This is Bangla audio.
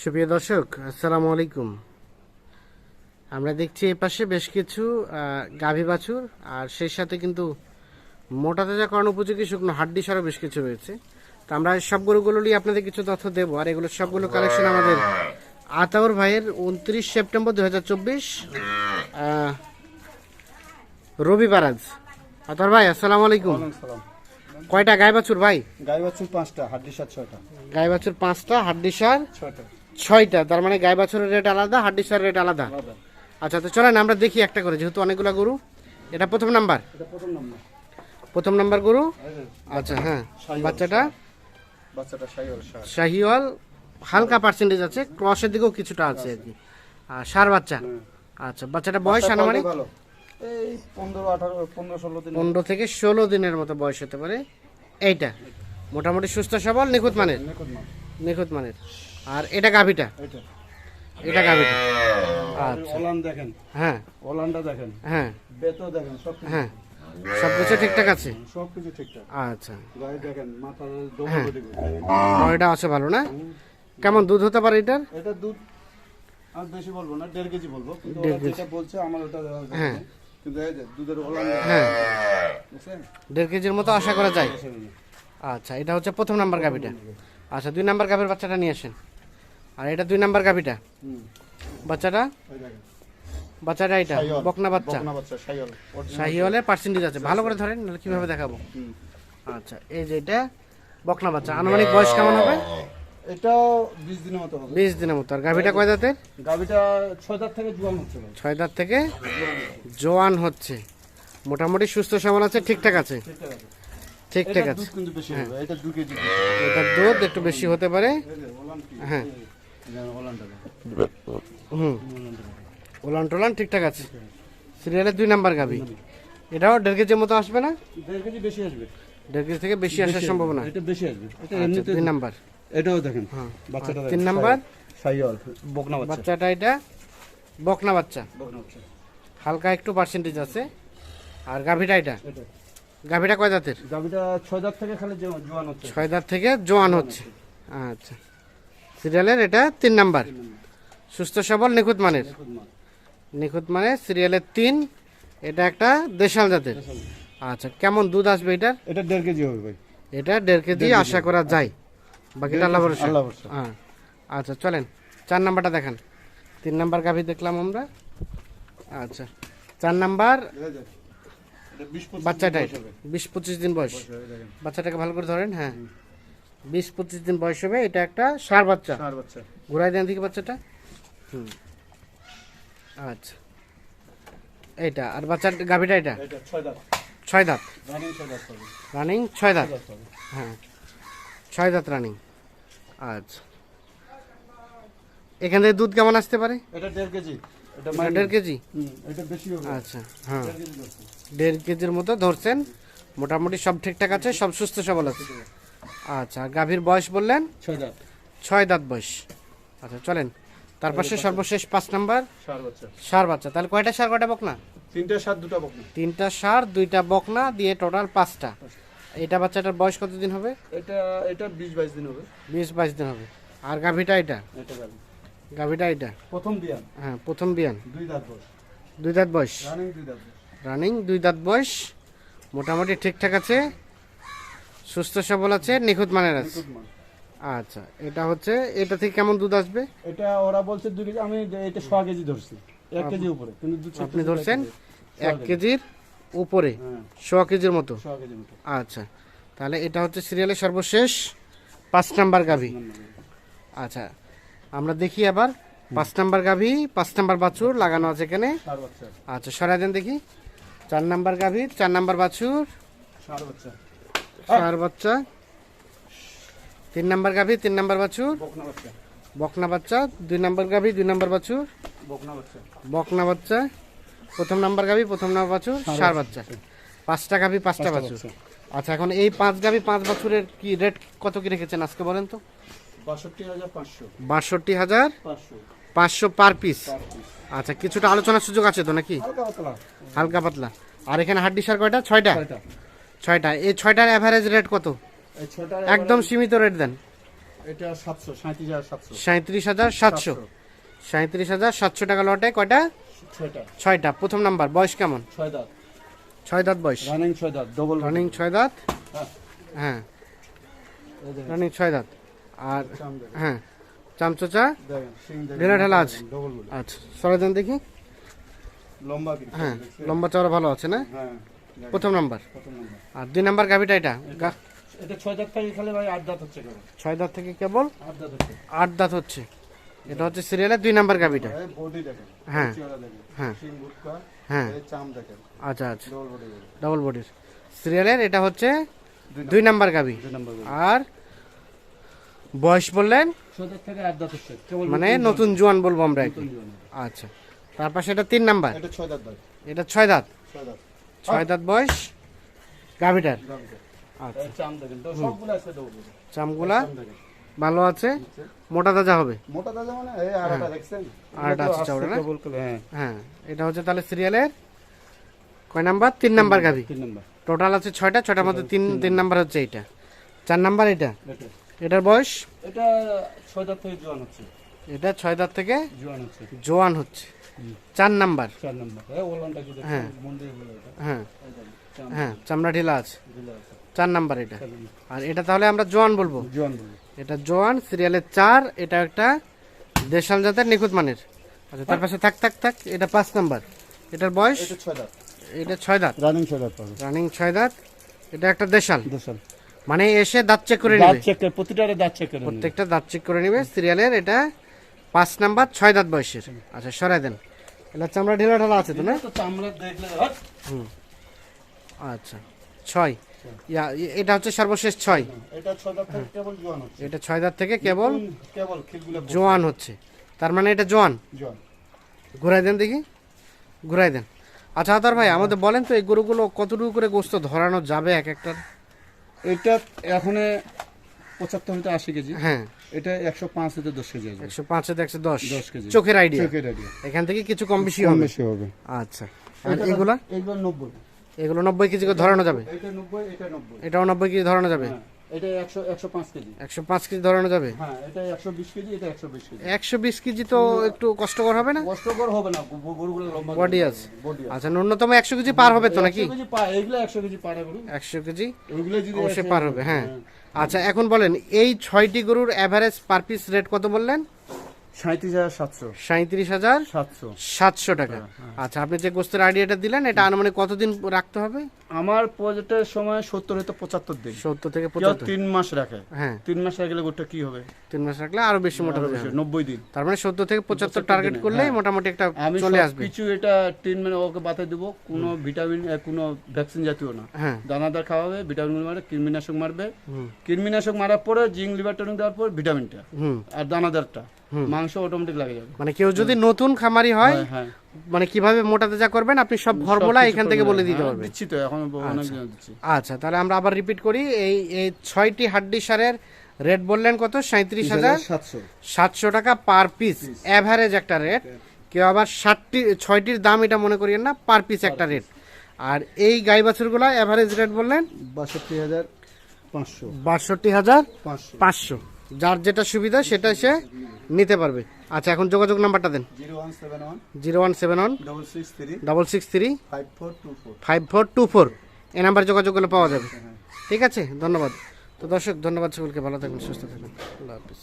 সুপ্রিয় দর্শক আসসালামু আলাইকুম। আমরা দেখছি এই পাশে বেশ কিছু গাভী বাছুর আর সেই সাথে কিন্তু মোটা তাজাকরণ উপযোগী শুকনো হাড্ডি সারও বেশ কিছু রয়েছে। তো আমরা সব গরুগুলো নিয়ে আপনাদের কিছু তথ্য দেবো আর এগুলো সবগুলো কালেকশন আমাদের আতাউর ভাইয়ের উনত্রিশ সেপ্টেম্বর দু হাজার চব্বিশ রবিবার আজ। আতাউর ভাই আসসালামু আলাইকুম। কয়টা গায়ে বাছুর ভাই? গাই বাছুর পাঁচটা হাড্ডি সাত ছয়টা। গায়ে বাছুর পাঁচটা হাড্ডি সার ছয়টা। ছয়টা তার মানে গায়ে বাছুরের রেট আলাদা হাড্ডি সার রেট আলাদা। আচ্ছা তো চলেন আমরা দেখি একটা করে যেহেতু অনেকগুলো গরু। এটা প্রথম নাম্বার? প্রথম নাম্বার। গরু? আচ্ছা হ্যাঁ। বাচ্চাটা? শাহিওয়াল হালকা পার্সেন্টেজ আছে ক্রসের দিকেও কিছুটা আছে আর কি। আর সার বাচ্চা? আচ্ছা বাচ্চাটা বয়স আনুমানিক? পনেরো থেকে ষোলো দিনের মতো বয়স হতে পারে। এইটা। মোটামুটি সুস্থ সবল নিখুঁত মানের। নিখুঁত মানের। আর এটা গাভিটা? এটা। এটা গাভিটা। আচ্ছা। ওলান দেখেন। হ্যাঁ। ওলানটা দেখেন। হ্যাঁ। বেতো দেখেন সব হ্যাঁ। সব কিছু ঠিকঠাক আছে? সব কিছু ঠিকঠাক। আচ্ছা। গায়ে দেখেন মাথার হ্যাঁ। এটা আছে ভালো না? কেমন দুধ হতে পারে এটার? এটা দুধ আর বেশি বলব না দেড় কেজি বলব। কিন্তু ওরা যেটা বলছে আমার ওটা হ্যাঁ। কিন্তু দুধের ওলান হ্যাঁ। দেড় কেজির মতো আশা করা যায়। আচ্ছা এটা হচ্ছে প্রথম নাম্বার গাভিটা। আচ্ছা দুই নাম্বার গাভির বাচ্চাটা নিয়ে আসেন। আর এটা দুই নাম্বার গাভিটা? হুম। বাচ্চাটা? ওই দেখেন। বাচ্চাটা এটা? বকনা বাচ্চা? বকনা বাচ্চা শাহিওয়াল original। পার্সেন্টেজ আছে। ভালো করে ধরেন নাহলে কীভাবে দেখাবো? আচ্ছা এই যে এটা বকনা বাচ্চা। আনুমানিক বয়স কেমন হবে? এটাও বিশ দিনের মতো হবে। বিশ দিনের মতো। আর গাভিটা কয় দাঁতের? গাভিটা ছয় দাঁত থেকে জোয়ান হচ্ছে ভাই। ছয় দাঁত থেকে জোয়ান হচ্ছে। মোটামুটি সুস্থ সবল আছে ঠিকঠাক আছে? ঠিকঠাক আছে। এটা আছে দুধ কিন্তু বেশি হবে এটা দুধ একটু বেশি হতে পারে। হ্যাঁ। হুম। ওলান টোলান ঠিকঠাক আছে। সিরিয়ালের দুই নাম্বার গাভি এটাও দেড় কেজির মতো আসবে না? দেড় কেজি বেশি আসবে। দেড় কেজি থেকে বেশি আসার সম্ভাবনা। এটা বেশি আসবে। এটা আচ্ছা, এমনিতে দুই নাম্বার। এটাও দেখেন হ্যাঁ। বাচ্চাটা তিন নাম্বার। সাইওয়াল বকনা বাচ্চা। বাচ্চাটা এটা বকনা বাচ্চা। বকনা বাচ্চা। হালকা একটু পার্সেন্টেজ আছে। আর গাভিটা এটা? এটা। গাভিটা কয় দাঁতের? গাভিটা ছয় দাঁত থেকে খালি জোয়ান হচ্ছে। ছয় দাঁত থেকে জোয়ান হচ্ছে। আচ্ছা। সিরিয়ালের এটা তিন নাম্বার। সুস্থ সবল নিখুঁত মানের। নিখুঁত মানে সিরিয়ালের তিন এটা একটা দেশাল জাতের। আচ্ছা কেমন দুধ আসবে এটার? এটা দেড় কেজি হবে ভাই। এটা দেড় কেজি আশা করা যায়। বাকিটা আল্লাহ ভরসা। আল্লাহ ভরসা। হ্যাঁ। আচ্ছা চলেন চার নাম্বারটা দেখান। তিন নাম্বার গাভি দেখলাম আমরা। আচ্ছা চার নাম্বার বাচ্চাটাই। বিশ পঁচিশ দিন বয়স। বাচ্চাটাকে ভালো করে ধরেন হ্যাঁ। বিশ পঁচিশ দিন বয়স হবে এটা একটা সার বাচ্চা। ঘুরাই দেন দিকে বাচ্চাটা। হুম। আচ্ছা। এইটা আর বাচ্চার গাভিটা এটা? এটা ছয় দাঁত। রানিং ছয় দাঁত। হ্যাঁ। ছয় দাঁত রানিং আচ্ছা। এখান থেকে দুধ কেমন আসতে পারে? এটা দেড় কেজি। এটা এটা দেড় কেজি? এটা আচ্ছা হ্যাঁ। দেড় কেজির মতো ধরছেন। মোটামুটি সব ঠিকঠাক আছে সব সুস্থ সবল আছে। আচ্ছা গাভীর বয়স বললেন? ছয় দাঁত। ছয় দাঁত বয়স। আচ্ছা চলেন। তার পাশে সর্বশেষ পাঁচ নাম্বার। সার বাচ্চা। তাহলে কয়টা সার কয়টা বকনা? তিনটা সাত দুটা বকনা। তিনটা সার দুইটা বকনা দিয়ে টোটাল পাঁচটা। এটা বাচ্চাটার বয়স কতদিন হবে? এটা এটা বিশ বাইশ দিন হবে। বিশ বাইশ দিন হবে। আর গাভীটা এটা? এটা গাভি। গাভীটা এটা? প্রথম বিয়ান। হ্যাঁ প্রথম বিয়ান। দুই দাঁত বয়স। দুই দাঁত বয়স? রানিং দুই দাঁত বয়স। রানিং দুই দাঁত বয়স। মোটামুটি ঠিকঠাক আছে। সুস্থ সবল আছে নিখুঁত মানের আছে? আচ্ছা এটা হচ্ছে এটা থেকে কেমন দুধ আসবে? এটা ওরা বলছে দুই কেজি আমি এটা সোয়া কেজি ধরছি এক কেজি উপরে কিন্তু দুধ আপনি ধরছেন এক কেজির উপরে হ্যাঁ। সোয়া কেজির মতো? আচ্ছা তাহলে এটা হচ্ছে সিরিয়ালের সর্বশেষ পাঁচ নাম্বার গাভী। আচ্ছা আমরা দেখি আবার পাঁচ নাম্বার গাভী পাঁচ নাম্বার বাছুর লাগানো আছে এখানে। আচ্ছা সরাই দেন দেখি। চার নাম্বার গাভী চার নাম্বার বাছুর। ষাঁড় বাচ্চা। তিন নাম্বার গাভী তিন নাম্বার বাছুর বকনা বাচ্চা। দুই নাম্বার গাভী দুই নাম্বার বাছুর বকনা বাচ্চা। প্রথম নাম্বার গাভী প্রথম নাম্বার বাছুর সার বাচ্চা। পাঁচটা গাভী পাঁচটা বাছুর আচ্ছা এখন এই পাঁচ গাভী পাঁচ বছরের কি রেট কত কি রেখেছেন আজকে বলেন তো? বাষট্টি হাজার পাঁচশো। Per piece. আচ্ছা কিছুটা আলোচনার সুযোগ আছে তো নাকি? হালকা পাতলা। আর এখানে হাড্ডি সার কয়টা? ছয়টা। ছয়টা। এই ছয়টার অ্যাভারেজ রেট কত? একদম সীমিত রেট দেন। এটা সাতশো সাঁত্রিশ হাজার সাতশো। সাঁত্রিশ হাজার সাতশো। টাকা লটে কয়টা? ছয়টা। প্রথম নাম্বার বয়স কেমন? ছয় দাঁত। ছয় দাঁত বয়স। রানিং ছয় দাঁত ডবল রানিং ছয় দাঁত? হ্যাঁ। হ্যাঁ। রানিং ছয় দাঁত। আর হ্যাঁ চামচোচা? ঢেলা ঢেলা আছে। আচ্ছা সরে দেখি। লম্বা হ্যাঁ লম্বা চওড়া ভালো আছে না? হ্যাঁ। প্রথম নাম্বার? আর দুই নাম্বার গাভিটা এটা? এটা ছয় দাঁত থেকে খালি ভাই আট দাঁত হচ্ছে কেবল। ছয় দাঁত থেকে কেবল? আট দাঁত হচ্ছে। আট দাঁত হচ্ছে। এটা হচ্ছে সিরিয়ালের দুই নাম্বার গাভিটা। হ্যাঁ। হ্যাঁ। হ্যাঁ। আচ্ছা আচ্ছা। ডবল বডি বলে ডবল বডির সিরিয়ালের এটা হচ্ছে দুই নাম্বার। গাভি। আর বয়স বললেন? মানে নতুন জোয়ান। বলব আমরা। আচ্ছা। তার পাশে এটা তিন নাম্বার। এটা ছয় দাঁত এটা ছয় দাঁত। ছয় দাঁত বয়স? গাভিটার? আচ্ছা। চামগুলা? ভালো আছে? মোটা তাজা হবে? মোটা মানে দেখছেন? আড়াটা আছে না? হ্যাঁ। হ্যাঁ। এটা হচ্ছে তাহলে সিরিয়ালের কয় নাম্বার? তিন নাম্বার গাভি। টোটাল আছে ছয়টা ছয়টার মধ্যে তিন তিন নাম্বার হচ্ছে এইটা চার নাম্বার এটা? এটা। এটার বয়স? এটা ছয় থেকে জোয়ান হচ্ছে। এটা ছয় দাঁত থেকে জোয়ান হচ্ছে। জোয়ান হচ্ছে। চার নাম্বার। চার নম্বর। হ্যাঁ। হ্যাঁ। হ্যাঁ চামড়া ঢিলা আছে। চার নাম্বার এটা। আর এটা তাহলে আমরা জোয়ান বলব। জোয়ান এটা জোয়ান সিরিয়ালের চার এটা একটা দেশাল জাতের নিখুঁত মানের। আচ্ছা তার পাশে থাক থাক থাক এটা পাঁচ নাম্বার। এটার বয়স? এটা ছয় দাঁত এটা ছয় দাঁত রানিং ছয় দাঁত রানিং ছয় দাঁত এটা একটা দেশাল। দোসাল মানে এসে দাঁত চেক করে নেবে। চেক করে দাঁত চেক করে নিবে। প্রত্যেকটা দাঁত চেক করে নেবে। সিরিয়ালের এটা পাঁচ নাম্বার ছয় দাঁত বয়সের। আচ্ছা সরাই দেন। এটা চামড়া ঢেলা ঢালা আছে তো না? দেখলে আচ্ছা ছয়। ইয়া, এটা হচ্ছে সর্বশেষ ছয়। এটা ছয় দাঁত থেকে কেবল জোয়ান হচ্ছে। হুম, তার মানে এটা জোয়ান? ঘুরাই দেন দেখি। ঘুরাই দেন। আচ্ছা আদার ভাই আমাদের বলেন তো এই গরুগুলো কতটুকু করে গোস্ত ধরানো যাবে এক একটার? এটা এখন পঁচাত্তর আশি কেজি। হ্যাঁ। এটা একশো পাঁচ হতে দশ কেজি আসবে। একশো পাঁচ থেকে একশো দশ। দশ কেজি। চোখের আইডিয়া চোখের আইডিয়া এখান থেকে কিছু কম বেশি হবে। বেশি হবে। আচ্ছা। আর এগুলা? এগুলো নব্বই। এগুলো নব্বই কেজি করে ধরানো যাবে? এটা নব্বই এটা নব্বই। এটাও নব্বই কেজি ধরানো যাবে? হ্যাঁ। এটা কেজি। ধরানো যাবে? হ্যাঁ এটা কেজি এটা তো একটু কষ্টকর হবে না? কষ্টকর হবে না গরুগুলো লম্বা বডি আছে। আচ্ছা ন্যূনতম একশো কেজি পার হবে তো নাকি? একশো কেজি এগুলো পারে কেজি যদি অবশ্যই পার হবে হ্যাঁ। আচ্ছা এখন বলেন এই ছয়টি গরুর অ্যাভারেজ পার পিস রেট কত বললেন? সাঁত্রিশ হাজার সাতশো। টাকা। আচ্ছা আপনি যে গোস্তের আইডিয়াটা দিলেন এটা আনুমানিক কতদিন রাখতে হবে? আমার প্রজেক্টের সময় সত্তর হতে পঁচাত্তর দিন। সত্তর থেকে পঁচাত্তর। তিন মাস রাখে। হ্যাঁ। তিন মাস রাখলে গোটা কি হবে? তিন মাস রাখলে আরও বেশি মোটা হবে। নব্বই দিন। তার মানে সত্তর থেকে পঁচাত্তর টার্গেট হ্যাঁ। মোটামুটি একটা আমি চলে সব আসবে। কিছু এটা ট্রিটমেন্ট ওকে বাতায় দেবো। কোনো ভিটামিন কোনো ভ্যাকসিন জাতীয় না। হ্যাঁ। দানাদার খাওয়াবে ভিটামিন মারবে কৃমিনাশক মারবে। কৃমিনাশক মারার পরে জিং লিভার টনিক দেওয়ার পর ভিটামিনটা আর দানাদারটা। মাংস অটোমেটিক লাগে যাবে। মানে কেউ যদি নতুন খামারি হয় হ্যাঁ, হ্যাঁ। মানে কীভাবে মোটা তাজা করবেন আপনি সব ফর্মুলা এখান থেকে বলে দিতে হ্যাঁ, পারবেন। দিচ্ছি তো এখন অনেক আচ্ছা। তাহলে আমরা আবার রিপিট করি। এই এই ছয়টি হাড্ডি সারের রেট বললেন কত? সাঁত্রিশ হাজার সাতশো। টাকা পার পিস অ্যাভারেজ একটা রেট কেউ আবার ষাটটি ছয়টির দাম এটা মনে করিয়েন না পার পিস একটা রেট আর এই গাই বাছুরগুলো অ্যাভারেজ রেট বললেন? বাষট্টি হাজার পাঁচশো। বাষট্টি হাজার পাঁচশো। যার যেটা সুবিধা সেটা সে নিতে পারবে। আচ্ছা এখন যোগাযোগ নাম্বারটা দেন। Zero one seven one double six three five four two four এই নাম্বার যোগাযোগ করলে পাওয়া যাবে। ঠিক আছে? ধন্যবাদ। তো দর্শক ধন্যবাদ সকলকে। ভালো থাকবেন সুস্থ থাকবেন। আল্লাহ হাফিজ।